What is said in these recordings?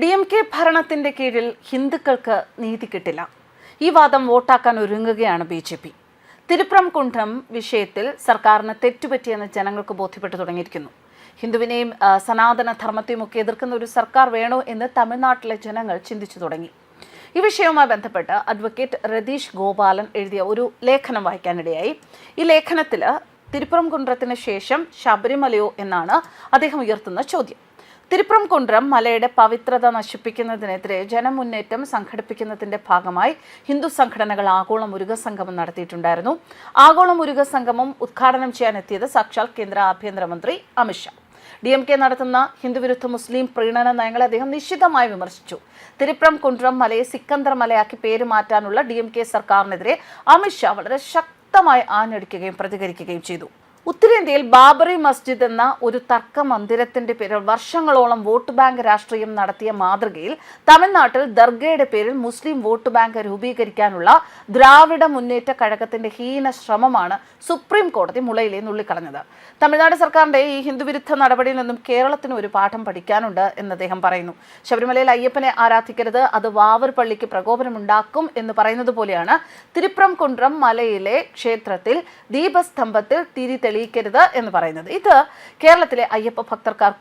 D M K ഭരണത്തിന്റെ കീഴിൽ ഹിന്ദുക്കൾക്ക് നീതി കിട്ടില്ല. ഈ വാദം വോട്ടാക്കാൻ ഒരുങ്ങുകയാണ് ബി ജെ പി. തിരുപ്പുറം കുണ്ഠം വിഷയത്തിൽ സർക്കാരിന് തെറ്റുപറ്റിയെന്ന് ജനങ്ങൾക്ക് ബോധ്യപ്പെട്ടു തുടങ്ങിയിരിക്കുന്നു. ഹിന്ദുവിനെയും സനാതന ധർമ്മത്തെയും ഒക്കെ എതിർക്കുന്ന ഒരു സർക്കാർ വേണോ എന്ന് തമിഴ്നാട്ടിലെ ജനങ്ങൾ ചിന്തിച്ചു തുടങ്ങി. ഈ വിഷയവുമായി ബന്ധപ്പെട്ട് അഡ്വക്കേറ്റ് രതീഷ് ഗോപാലൻ എഴുതിയ ഒരു ലേഖനം വായിക്കാനിടയായി. ഈ ലേഖനത്തിൽ തിരുപ്പുറം കുണ്ടത്തിന് ശേഷം ശബരിമലയോ എന്നാണ് അദ്ദേഹം ഉയർത്തുന്ന ചോദ്യം. തിരുപ്പുറം കുണ്ട്രം മലയുടെ പവിത്രത നശിപ്പിക്കുന്നതിനെതിരെ ജനമുന്നേറ്റം സംഘടിപ്പിക്കുന്നതിന്റെ ഭാഗമായി ഹിന്ദു സംഘടനകൾ ആഗോള മുരുക സംഗമം നടത്തിയിട്ടുണ്ടായിരുന്നു. ആഗോള മുരുക സംഗമം ഉദ്ഘാടനം ചെയ്യാനെത്തിയത് സാക്ഷാൽ കേന്ദ്ര ആഭ്യന്തരമന്ത്രി അമിത്ഷാ ഡി എം കെ നടത്തുന്ന ഹിന്ദുവിരുദ്ധ മുസ്ലിം പ്രീണന നയങ്ങളെ അദ്ദേഹം നിശ്ചിതമായി വിമർശിച്ചു. തിരുപ്പുറം കുണ്ട്രം മലയെ സിക്കന്ദർ മലയാക്കി പേര് മാറ്റാനുള്ള ഡി എം കെ സർക്കാരിനെതിരെ അമിത്ഷാ വളരെ ശക്തമായി ആഞ്ഞടിക്കുകയും പ്രതികരിക്കുകയും ചെയ്തു. ഉത്തരേന്ത്യയിൽ ബാബറി മസ്ജിദ് എന്ന ഒരു തർക്ക മന്ദിരത്തിന്റെ പേരിൽ വർഷങ്ങളോളം വോട്ട് ബാങ്ക് രാഷ്ട്രീയം നടത്തിയ മാതൃകയിൽ തമിഴ്നാട്ടിൽ ദർഗയുടെ പേരിൽ മുസ്ലിം വോട്ട് ബാങ്ക് രൂപീകരിക്കാനുള്ള ദ്രാവിഡ മുന്നേറ്റ കഴകത്തിന്റെ ഹീന ശ്രമമാണ് സുപ്രീം കോടതി മുളയിലെ നുള്ളിക്കളഞ്ഞത്. തമിഴ്നാട് സർക്കാരിന്റെ ഈ ഹിന്ദുവിരുദ്ധ നടപടിയിൽ നിന്നും കേരളത്തിന് ഒരു പാഠം പഠിക്കാനുണ്ട് എന്ന് അദ്ദേഹം പറയുന്നു. ശബരിമലയിൽ അയ്യപ്പനെ ആരാധിക്കരുത് അത് വാവർ പള്ളിക്ക് പ്രകോപനമുണ്ടാക്കും എന്ന് പറയുന്നത് പോലെയാണ്. തിരുപ്രം കുണ്ട്രം മലയിലെ ക്ഷേത്രത്തിൽ ദീപസ്തംഭത്തിൽ തിരി തെളിയിക്കരുത് എന്ന് പറയുന്നത്. ഇത് കേരളത്തിലെ അയ്യപ്പ ഭക്തർക്കാർ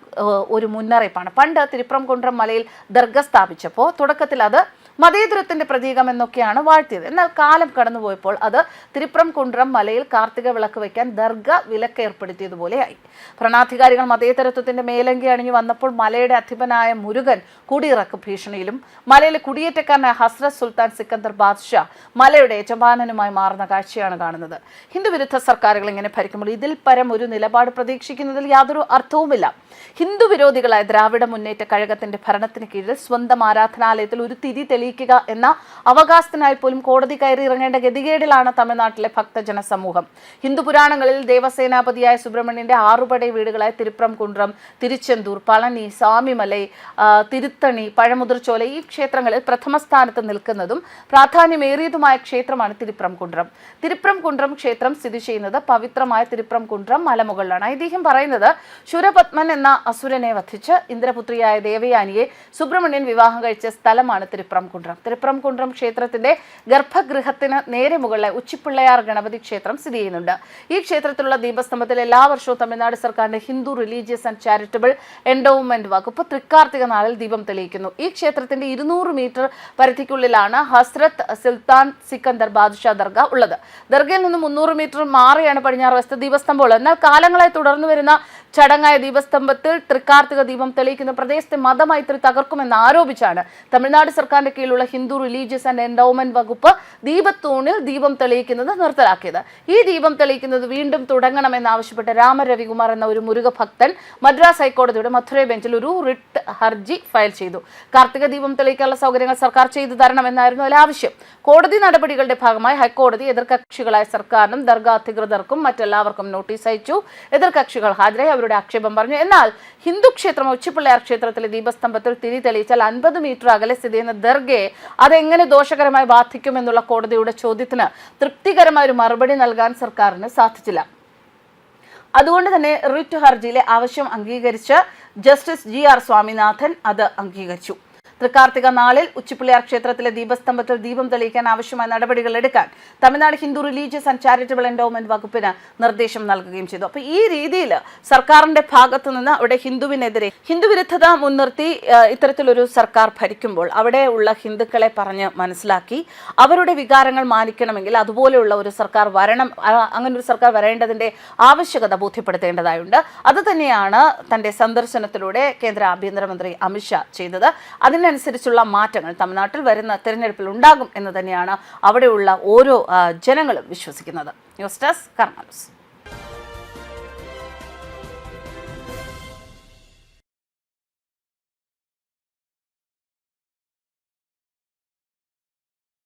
ഒരു മുന്നറിയിപ്പാണ്. പണ്ട് തിരുപ്പുറം കുണ്ട്രം മലയിൽ ദർഗ സ്ഥാപിച്ചപ്പോൾ തുടക്കത്തിൽ അത് മതേതരത്തിന്റെ പ്രതീകം എന്നൊക്കെയാണ് വാഴ്ത്തിയത്. എന്നാൽ കാലം കടന്നുപോയപ്പോൾ അത് തിരുപ്രം കുണ്ട്രം മലയിൽ കാർത്തിക വിളക്ക് വയ്ക്കാൻ ദർഗ വിലക്ക് ഏർപ്പെടുത്തിയതുപോലെയായി ഭരണാധികാരികൾ മതേതരത്വത്തിന്റെ മേലങ്കി അണിഞ്ഞു വന്നപ്പോൾ മലയുടെ അധിപനായ മുരുകൻ കുടിയിറക്ക് ഭീഷണിയിലും മലയിലെ കുടിയേറ്റക്കാരനായ ഹസ്രത് സുൽത്താൻ സിക്കന്ദർ ബാദ്ഷാ മലയുടെ യജമാനനുമായി മാറുന്ന കാഴ്ചയാണ് കാണുന്നത്. ഹിന്ദുവിരുദ്ധ സർക്കാരുകൾ ഇങ്ങനെ ഭരിക്കുമ്പോൾ ഇതിൽ പരം ഒരു നിലപാട് പ്രതീക്ഷിക്കുന്നതിൽ യാതൊരു അർത്ഥവുമില്ല. ഹിന്ദു വിരോധികളായ ദ്രാവിഡ മുന്നേറ്റ കഴകത്തിന്റെ ഭരണത്തിന് കീഴിൽ സ്വന്തം ആരാധനാലയത്തിൽ ഒരു തിരി തെളിയിക്കുക എന്ന അവകാശത്തിനായി പോലും കോടതി കയറി ഇറങ്ങേണ്ട ഗതികേടിലാണ് തമിഴ്നാട്ടിലെ ഭക്തജന സമൂഹം ഹിന്ദു പുരാണങ്ങളിൽ ദേവസേനാപതിയായ സുബ്രഹ്മണ്യന്റെ ആറുപടൈ വീടുകളായ തിരുപ്രം കുണ്ട്രം തിരുച്ചെന്തൂർ പളനി സ്വാമിമലൈ തിരുത്തണി പഴമുതിർച്ചോല ഈ ക്ഷേത്രങ്ങളിൽ പ്രഥമ സ്ഥാനത്ത് നിൽക്കുന്നതും പ്രാധാന്യമേറിയതുമായ ക്ഷേത്രമാണ് തിരുപ്രം കുണ്ട്രം തിരുപ്രം കുണ്ട്രം ക്ഷേത്രം സ്ഥിതി ചെയ്യുന്നത് പവിത്രമായ തിരുപ്രം കുണ്ട്രം മലമുകളിലാണ്. ഐതിഹ്യം പറയുന്നത് ശുരപത്മൻ എന്ന അസുരനെ വധിച്ച് ഇന്ദ്രപുത്രിയായ ദേവയാനിയെ സുബ്രഹ്മണ്യൻ വിവാഹം കഴിച്ച സ്ഥലമാണ് തിരുപ്രം കുണ്ട്രം. തിരുപ്രം കുണ്ട്രം ക്ഷേത്രത്തിന്റെ ഗർഭഗൃഹത്തിന് നേരെ മുകളിലെ ഉച്ചിപ്പിള്ളയാർ ഗണപതി ക്ഷേത്രം സ്ഥിതി ചെയ്യുന്നുണ്ട്. ഈ ക്ഷേത്രത്തിലുള്ള ദീപസ്തംഭത്തിൽ എല്ലാ വർഷവും തമിഴ്നാട് സർക്കാരിന്റെ Hindu religious and charitable endowment വകുപ്പ് തൃക്കാർത്തിക നാളിൽ ദീപം തെളിയിക്കുന്നു. ഈ ക്ഷേത്രത്തിന്റെ ഇരുന്നൂറ് മീറ്റർ പരിധിക്കുള്ളിലാണ് ഹസ്രത്ത് സുൽത്താൻ സിക്കന്ദർ ബാദുഷാ ദർഗ ഉള്ളത്. ദർഗയിൽ നിന്ന് മുന്നൂറ് മീറ്റർ മാറിയാണ് പടിഞ്ഞാറ് വശത്ത് ദീപസ്തംഭം എന്നാൽ കാലങ്ങളായി തുടർന്നു വരുന്ന ചടങ്ങായ ദീപസ്തംഭത്തിൽ തൃക്കാർത്തിക ദീപം തെളിയിക്കുന്ന പ്രദേശത്തെ മതമൈത്രി തകർക്കുമെന്ന് ആരോപിച്ചാണ് തമിഴ്നാട് സർക്കാരിന്റെ കീഴിലുള്ള ഹിന്ദു റിലീജിയസ് ആൻഡ് എൻഡോമെന്റ് വകുപ്പ് ദീപത്തൂണിൽ ദീപം തെളിയിക്കുന്നത് നിർത്തലാക്കിയത്. ഈ ദീപം തെളിയിക്കുന്നത് വീണ്ടും തുടങ്ങണമെന്നാവശ്യപ്പെട്ട് രാമ രവികുമാർ എന്ന ഒരു മുരുക ഭക്തൻ മദ്രാസ് ഹൈക്കോടതിയുടെ മധുര ബെഞ്ചിൽ ഒരു റിട്ട് ഹർജി ഫയൽ ചെയ്തു. കാർത്തിക ദീപം തെളിയിക്കാനുള്ള സൗകര്യങ്ങൾ സർക്കാർ ചെയ്തു തരണമെന്നായിരുന്നു ആവശ്യം. കോടതി നടപടികളുടെ ഭാഗമായി ഹൈക്കോടതി എതിർകക്ഷികളായ സർക്കാരിനും ദർഗ അധികൃതർക്കും മറ്റെല്ലാവർക്കും നോട്ടീസ് അയച്ചു. എതിർകക്ഷികൾ ഹാജരായി അവരുടെ ആക്ഷേപം പറഞ്ഞു. എന്നാൽ ഹിന്ദു ക്ഷേത്രം ഉച്ചിപ്പിള്ളയാർ ക്ഷേത്രത്തിലെ ദീപസ്തംഭത്തിൽ തിരി തെളിയിച്ചാൽ അൻപത് മീറ്റർ അകലെ സ്ഥിതി ചെയ്യുന്ന ദർഗയെ അതെങ്ങനെ ദോഷകരമായി ബാധിക്കുമെന്നുള്ള കോടതിയുടെ ചോദ്യത്തിന് തൃപ്തികരമായ ഒരു മറുപടി നൽകാൻ സർക്കാരിന് സാധിച്ചില്ല. അതുകൊണ്ട് തന്നെ റിറ്റ് ഹർജിയിലെ ആവശ്യം അംഗീകരിച്ച് ജസ്റ്റിസ് ജി ആർ സ്വാമിനാഥൻ അത് അംഗീകരിച്ചു. തൃക്കാർത്തിക നാളിൽ ഉച്ചിപ്പിള്ളിയാർ ക്ഷേത്രത്തിലെ ദീപസ്തംഭത്തിൽ ദീപം തെളിയിക്കാൻ ആവശ്യമായ നടപടികൾ എടുക്കാൻ Tamil Nadu Hindu religious and charitable endowment വകുപ്പിന് നിർദ്ദേശം നൽകുകയും ചെയ്തു. അപ്പോൾ ഈ രീതിയിൽ സർക്കാരിന്റെ ഭാഗത്തു നിന്ന് അവിടെ ഹിന്ദുവിനെതിരെ ഹിന്ദുവിരുദ്ധത മുൻനിർത്തി ഇത്തരത്തിലൊരു സർക്കാർ ഭരിക്കുമ്പോൾ അവിടെ ഉള്ള ഹിന്ദുക്കളെ പറഞ്ഞ് മനസ്സിലാക്കി അവരുടെ വികാരങ്ങൾ മാനിക്കണമെങ്കിൽ അതുപോലെയുള്ള ഒരു സർക്കാർ വരണം അങ്ങനെ ഒരു സർക്കാർ വരേണ്ടതിന്റെ ആവശ്യകത ബോധ്യപ്പെടുത്തേണ്ടതായുണ്ട്. അത് തന്നെയാണ് തന്റെ സന്ദർശനത്തിലൂടെ കേന്ദ്ര ആഭ്യന്തരമന്ത്രി അമിത്ഷാ ചെയ്തത്. അതിനനുസരിച്ചുള്ള മാറ്റങ്ങൾ തമിഴ്നാട്ടിൽ വരുന്ന തെരഞ്ഞെടുപ്പിൽ ഉണ്ടാകും എന്ന് തന്നെയാണ് അവിടെയുള്ള ഓരോ ജനങ്ങളും വിശ്വസിക്കുന്നത്. News desk karma news.